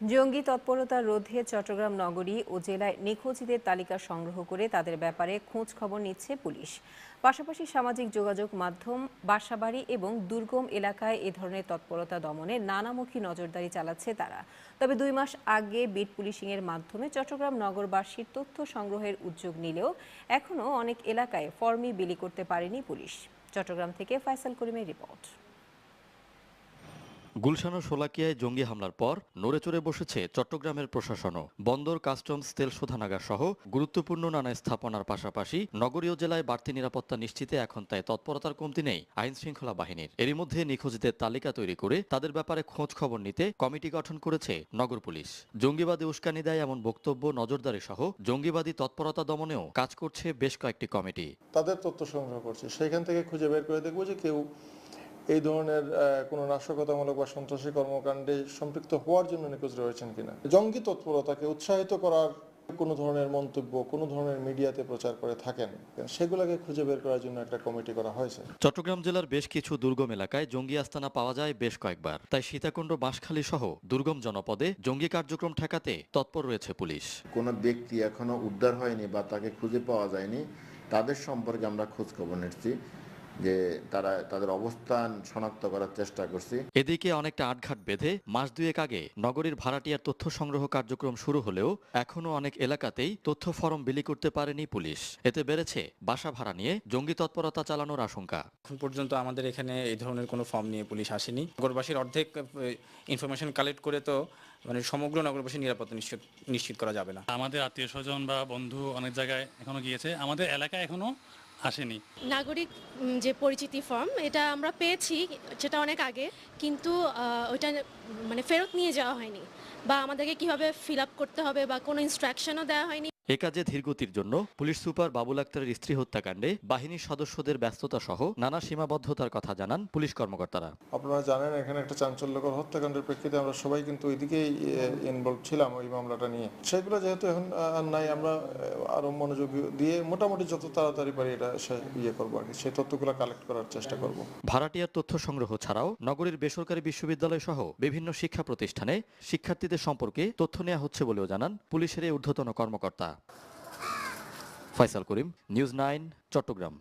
জঙ্গি তৎপরতা রোধে চট্টগ্রাম নগরী ও জেলায় নিখোঁজদের তালিকা সংগ্রহ করে তাদের ব্যাপারে খোঁজ খবর নিচ্ছে পুলিশ। পাশাপাশি সামাজিক যোগাযোগ মাধ্যম, বাসাবাড়ি এবং দুর্গম এলাকায় এ ধরনের তৎপরতা দমনে নানামুখী নজরদারি চালাচ্ছে তারা। তবে দুই মাস আগে বিট পুলিশিংয়ের মাধ্যমে চট্টগ্রাম নগরবাসীর তথ্য সংগ্রহের উদ্যোগ নিলেও এখনও অনেক এলাকায় ফর্মি বিলি করতে পারেনি পুলিশ। চট্টগ্রাম থেকে ফয়সাল করিমের রিপোর্ট। গুলশান ও শোলাকিয়ায় জঙ্গি হামলার পর নড়ে চড়ে বসেছে চট্টগ্রামের প্রশাসনও। বন্দর, কাস্টমস, তেল শোধানাগার সহ গুরুত্বপূর্ণ নানা স্থাপনার পাশাপাশি নগরীয় জেলায় বাড়তি নিরাপত্তা নিশ্চিতে এখন তাই তৎপরতার কমতি নেই আইন শৃঙ্খলা বাহিনীর। এরই মধ্যে নিখোঁজদের তালিকা তৈরি করে তাদের ব্যাপারে খোঁজ খবর নিতে কমিটি গঠন করেছে নগর পুলিশ। জঙ্গিবাদী উস্কানি দেয় এমন বক্তব্য নজরদারি সহ জঙ্গিবাদী তৎপরতা দমনেও কাজ করছে বেশ কয়েকটি কমিটি। তাদের তথ্য সংগ্রহ করছে। সেখান থেকে খুঁজে বের করে দেখব যে কেউ এই ধরনের কোনো নাশকতামূলক বা সন্ত্রাসী কর্মকাণ্ডে সম্পৃক্ত হওয়ার জন্য নিখোঁজ রয়েছেন কিনা? জঙ্গি তৎপরতাকে উৎসাহিত করার কোনো ধরনের মন্তব্য কোনো ধরনের মিডিয়াতে প্রচার করে থাকেন সেগুলোকে খুঁজে বের করার জন্য একটা কমিটি করা হয়েছে। চট্টগ্রাম জেলার বেশ কিছু দুর্গম এলাকায় জঙ্গি আস্তানা পাওয়া যায় বেশ কয়েকবার। তাই সীতাকুণ্ড বাঁশখালী সহ দুর্গম জনপদে জঙ্গি কার্যক্রম ঠেকাতে তৎপর রয়েছে পুলিশ। কোনো ব্যক্তি এখনও উদ্ধার হয়নি বা তাকে খুঁজে পাওয়া যায়নি তাদের সম্পর্কে আমরা খোঁজ খবর নিচ্ছি। যে তারা তাদের অবস্থান শনাক্ত করার চেষ্টা করছি। এদিকে অনেকটা আটঘাট বেঁধে মাস দুয়েক আগে নগরীর ভাড়াটিয়ার তথ্য সংগ্রহ কার্যক্রম শুরু হলেও এখনও অনেক এলাকাতেই তথ্য ফরম বিলি করতে পারেনি পুলিশ। এতে বেড়েছে বাসা ভাড়া নিয়ে জঙ্গি তৎপরতা চালানোর আশঙ্কা। এখন পর্যন্ত আমাদের এখানে এই ধরনের কোনো ফর্ম নিয়ে পুলিশ আসেনি। নগরবাসীর অর্ধেক ইনফরমেশন কালেক্ট করে তো মানে সমগ্র নগরবাসীর নিরাপত্তা নিশ্চিত নিশ্চিত করা যাবে না। আমাদের আত্মীয় স্বজন বা বন্ধু অনেক জায়গায় এখনও গিয়েছে। আমাদের এলাকায় এখনও আসেনি। নাগরিক যে পরিচিতি ফর্ম এটা আমরা পেয়েছি, সেটা অনেক আগে, কিন্তু ওইটা মানে ফেরত নিয়ে যাওয়া হয়নি বা আমাদেরকে কীভাবে ফিল আপ করতে হবে বা কোনো ইনস্ট্রাকশনও দেওয়া হয়নি। এ কাজে ধীরগতির জন্য পুলিশ সুপার বাবুল আক্তারের স্ত্রী হত্যাকাণ্ডে বাহিনীর সদস্যদের ব্যস্ততা সহ নানা সীমাবদ্ধতার কথা জানান পুলিশ কর্মকর্তারা। আপনারা জানেন এখানে একটা চাঞ্চল্যকর হত্যাকাণ্ডের প্রেক্ষিতে আমরা সবাই কিন্তু ওইদিকেই ইনভলভ ছিলাম ওই মামলাটা নিয়ে। সেগুলো যেহেতু এখন আর নাই আমরা আরও মনোযোগ দিয়ে মোটামুটি যত তাড়াতাড়ি পারি এটা ইয়ে করব আর কি সেই তথ্যগুলো কালেক্ট করার চেষ্টা করব। ভাড়াটিয়ার তথ্য সংগ্রহ ছাড়াও নগরীর বেসরকারি বিশ্ববিদ্যালয় সহ বিভিন্ন শিক্ষা প্রতিষ্ঠানে শিক্ষার্থীদের সম্পর্কে তথ্য নেওয়া হচ্ছে বলেও জানান পুলিশের এই ঊর্ধ্বতন কর্মকর্তা। Faisal Karim news nine Chattogram.